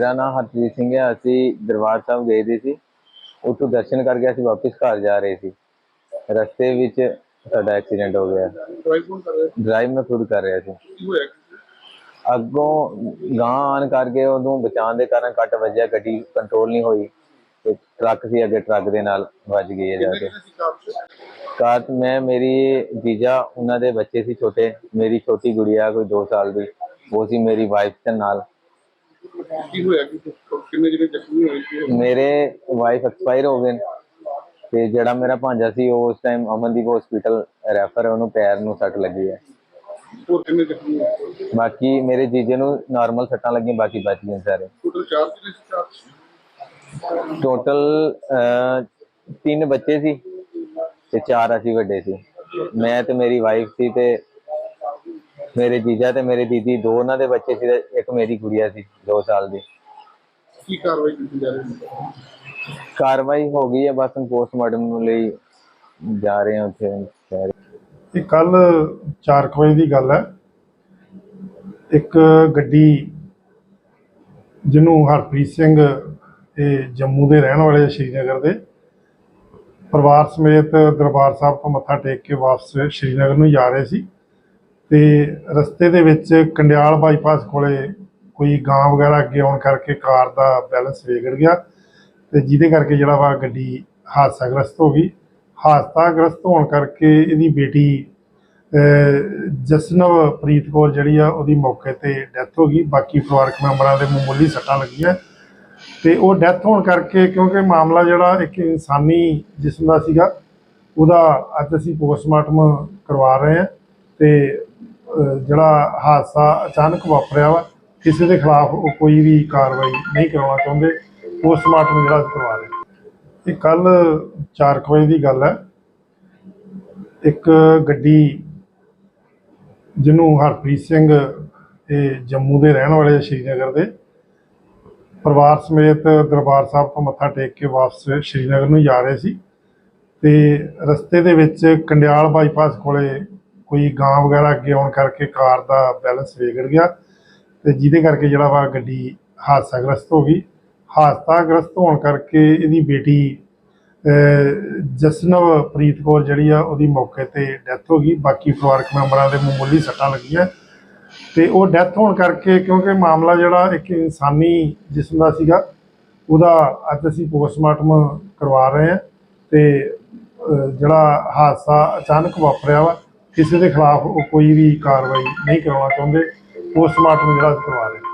ਮੇਰਾ ਨਾਮ ਹਰਜੀਤ ਸਿੰਘ ਹੈ। ਅਸੀਂ ਦਰਬਾਰ ਸਾਹਿਬ ਗਏ ਦੇ ਸੀ। ਉੱਥੋਂ ਦਰਸ਼ਨ ਕਰਕੇ ਅਸੀਂ ਵਾਪਸ ਘਰ ਜਾ ਰਹੇ ਸੀ। ਰਸਤੇ ਵਿੱਚ ਸਾਡਾ ਐਕਸੀਡੈਂਟ ਹੋ ਗਿਆ। ਡਰਾਈਵ ਕੌਣ ਕਰ ਰਿਹਾ ਸੀ? ਡਰਾਈਵ ਮੈਂ ਖੁਦ ਕਰ ਰਿਹਾ ਸੀ? ਅੱਗੋਂ ਗਾਂ ਆਣ ਕਰਕੇ ਉਹਨੂੰ ਬਚਾਉਣ ਦੇ ਕਾਰਨ ਕੱਟ ਵੱਜਿਆ ਗੱਡੀ ਕੰਟਰੋਲ ਨਹੀਂ ਹੋਈ। ਤੇ ਟਰੱਕ ਸੀ ਅੱਗੇ ਟਰੱਕ ਦੇ ਨਾਲ ਵੱਜ ਗਈ ਹੈ ਜਾ ਕੇ। ਕਾਰ ਮੈਂ ਮੇਰੀ ਜੀਜਾ ਉਹਨਾਂ ਦੇ ਬੱਚੇ ਸੀ ਛੋਟੇ। ਮੇਰੀ ਛੋਟੀ ਗੁੜੀਆ ਕੋਈ 2 ਸਾਲ ਦੀ ਉਹ ਸੀ ਮੇਰੀ ਵਾਈਫ ਦੇ ਨਾਲ। ਕੀ ਹੋਇਆ ਕੀ ਕਿੰਨੇ ਜਿਹੜੇ ਜ਼ਖਮੀ ਹੋਏ ਸੀ? ਮੇਰੇ ਵਾਈਫ ਐਕਸਪਾਇਰ ਹੋ ਗਏ ਨੇ। ਤੇ ਜਿਹੜਾ ਮੇਰਾ ਭਾਂਜਾ ਸੀ ਉਹ ਉਸ ਟਾਈਮ ਅਮਨਦੀਪ ਹਸਪੀਟਲ ਰੈਫਰ ਹੈ ਉਹਨੂੰ ਪੈਰ ਨੂੰ ਸੱਟ ਲੱਗੀ ਹੈ। ਹੋਰ ਕਿੰਨੇ ਜ਼ਖਮੀ ਹੋਏ ਬਾਕੀ ਮੇਰੇ ਜੀਜੇ ਨੂੰ ਨਾਰਮਲ ਸੱਟਾਂ ਲੱਗੀਆਂ ਬਾਕੀ ਬਚ ਗਏ ਸਾਰੇ। ਟੋਟਲ ਚਾਰ ਜਿਹੜੇ ਸੀ ਕਾਰ 'ਚ? ਟੋਟਲ ਤਿੰਨ ਬੱਚੇ ਸੀ ਤੇ ਚਾਰ ਅਸੀਂ ਵੱਡੇ ਸੀ। ਮੈਂ ਤੇ ਮੇਰੀ ਵਾਈਫ ਸੀ ਤੇ ਮੇਰੇ ਜੀਜਾ ਤੇ ਮੇਰੇ ਦੀਦੀ ਦੋ ਉਹਨਾਂ ਦੇ ਬੱਚੇ ਸੀ ਤੇ ਇੱਕ ਮੇਰੀ ਗੁੜੀਆ ਸੀ 2 ਸਾਲ ਦੀ। ਕੀ ਕਾਰਵਾਈ ਕੀਤੀ ਜਾ ਰਹੀ ਹੈ? ਕਾਰਵਾਈ ਹੋ ਗਈ ਹੈ ਬਸ ਪੋਸਟਮਾਰਟਮ ਲਈ ਜਾ ਰਹੇ ਹਾਂ ਉੱਥੇ ਸ਼ਹਿਰ ਇਹ ਕੱਲ 4 ਵਜੇ ਦੀ ਗੱਲ ਹੈ। ਇੱਕ ਗੱਡੀ ਜਿਹਨੂੰ ਹਰਪ੍ਰੀਤ ਸਿੰਘ ਇਹ ਜੰਮੂ ਦੇ ਰਹਿਣ ਵਾਲੇ ਆ, ਸ਼੍ਰੀਨਗਰ ਦੇ ਪਰਿਵਾਰ ਸਮੇਤ ਦਰਬਾਰ ਸਾਹਿਬ ਤੋਂ ਮੱਥਾ ਟੇਕ ਕੇ ਵਾਪਸ ਸ਼੍ਰੀਨਗਰ ਨੂੰ ਜਾ ਰਹੇ ਸੀ। ਤੇ ਰਸਤੇ ਦੇ ਵਿੱਚ ਕੰਡਿਆਲ ਬਾਈਪਾਸ ਕੋਲੇ ਕੋਈ ਗਾਂ ਵਗੈਰਾ ਅੱਗੇ ਆਉਣ ਕਰਕੇ ਕਾਰ ਦਾ ਬੈਲੈਂਸ ਵਿਗੜ ਗਿਆ ਤੇ ਜਿਹਦੇ ਕਰਕੇ ਜਿਹੜਾ ਵਾ ਗੱਡੀ ਹਾਦਸਾਗ੍ਰਸਤ ਹੋ ਗਈ। ਹਾਦਸਾਗ੍ਰਸਤ ਹੋਣ ਕਰਕੇ ਇਹਦੀ ਬੇਟੀ ਜਸਨਵ ਪ੍ਰੀਤ ਕੌਰ ਜਿਹੜੀ ਆ, ਉਹਦੀ ਮੌਕੇ ਤੇ ਡੈਥ ਹੋ ਗਈ। ਬਾਕੀ ਪਰਿਵਾਰਕ ਮੈਂਬਰਾਂ ਦੇ ਮਾਮੂਲੀ ਸੱਟਾਂ ਲੱਗੀਆਂ ਤੇ ਉਹ ਡੈਥ ਹੋਣ ਕਰਕੇ ਕਿਉਂਕਿ ਮਾਮਲਾ ਜਿਹੜਾ ਇੱਕ ਇਨਸਾਨੀ ਜਿਸਮ ਦਾ ਸੀਗਾ, ਉਹਦਾ ਅੱਜ ਅਸੀਂ ਪੋਸਟਮਾਰਟਮ ਕਰਵਾ ਰਹੇ ਹਾਂ ਤੇ ਜਿਹੜਾ ਹਾਦਸਾ ਅਚਾਨਕ ਵਾਪਰਿਆ ਵਾ ਕਿਸੇ ਦੇ ਖਿਲਾਫ ਉਹ ਕੋਈ ਵੀ ਕਾਰਵਾਈ ਨਹੀਂ ਕਰਵਾਉਣਾ ਚਾਹੁੰਦੇ ਪੋਸਟਮਾਰਟਮ ਜਿਹੜਾ ਕਰਵਾ ਰਹੇ ਹਾਂ ਇਹ ਕੱਲ 4 ਵਜੇ ਦੀ ਗੱਲ ਹੈ। ਇੱਕ ਗੱਡੀ ਜਿਹਨੂੰ ਹਰਪ੍ਰੀਤ ਸਿੰਘ ਇਹ ਜੰਮੂ ਦੇ ਰਹਿਣ ਵਾਲੇ ਆ, ਸ਼੍ਰੀਨਗਰ ਦੇ ਪਰਿਵਾਰ ਸਮੇਤ ਦਰਬਾਰ ਸਾਹਿਬ ਤੋਂ ਮੱਥਾ ਟੇਕ ਕੇ ਵਾਪਸ ਸ਼੍ਰੀਨਗਰ ਨੂੰ ਜਾ ਰਹੇ ਸੀ ਤੇ ਰਸਤੇ ਦੇ ਵਿੱਚ ਕੰਡਿਆਲ ਬਾਈਪਾਸ ਕੋਲੇ ਕੋਈ ਗਾਂ ਵਗੈਰਾ ਅੱਗੇ ਆਉਣ ਕਰਕੇ ਕਾਰ ਦਾ ਬੈਲੈਂਸ ਵਿਗੜ ਗਿਆ ਤੇ ਜਿਹਦੇ ਕਰਕੇ ਜਿਹੜਾ ਵਾ ਗੱਡੀ ਹਾਦਸਾਗ੍ਰਸਤ ਹੋ ਗਈ। ਹਾਦਸਾਗ੍ਰਸਤ ਹੋਣ ਕਰਕੇ ਇਹਦੀ ਬੇਟੀ ਅਹ, ਜਸਨਵ ਪ੍ਰੀਤ ਕੌਰ ਜਿਹੜੀ ਆ ਉਹਦੀ ਮੌਕੇ ਤੇ ਡੈਥ ਹੋ ਗਈ। ਬਾਕੀ ਪਰਿਵਾਰਕ ਮੈਂਬਰਾਂ ਦੇ ਮਾਮੂਲੀ ਸੱਟਾਂ ਲੱਗੀਆਂ। ਤੇ ਉਹ ਡੈਥ ਹੋਣ ਕਰਕੇ ਕਿਉਂਕਿ ਮਾਮਲਾ ਜਿਹੜਾ ਇੱਕ ਇਨਸਾਨੀ ਜਿਸਮ ਦਾ ਸੀਗਾ ਉਹਦਾ ਅੱਜ ਅਸੀਂ ਪੋਸਟਮਾਰਟਮ ਕਰਵਾ ਰਹੇ ਹਾਂ ਤੇ ਜਿਹੜਾ ਹਾਦਸਾ ਅਚਾਨਕ ਵਾਪਰਿਆ ਵਾ ਕਿਸੇ ਦੇ ਖਿਲਾਫ ਉਹ ਕੋਈ ਵੀ ਕਾਰਵਾਈ ਨਹੀਂ ਕਰਵਾਉਣਾ ਚਾਹੁੰਦੇ ਪੋਸਟਮਾਰਟਮ ਜਿਹੜਾ ਕਰਵਾ ਰਹੇ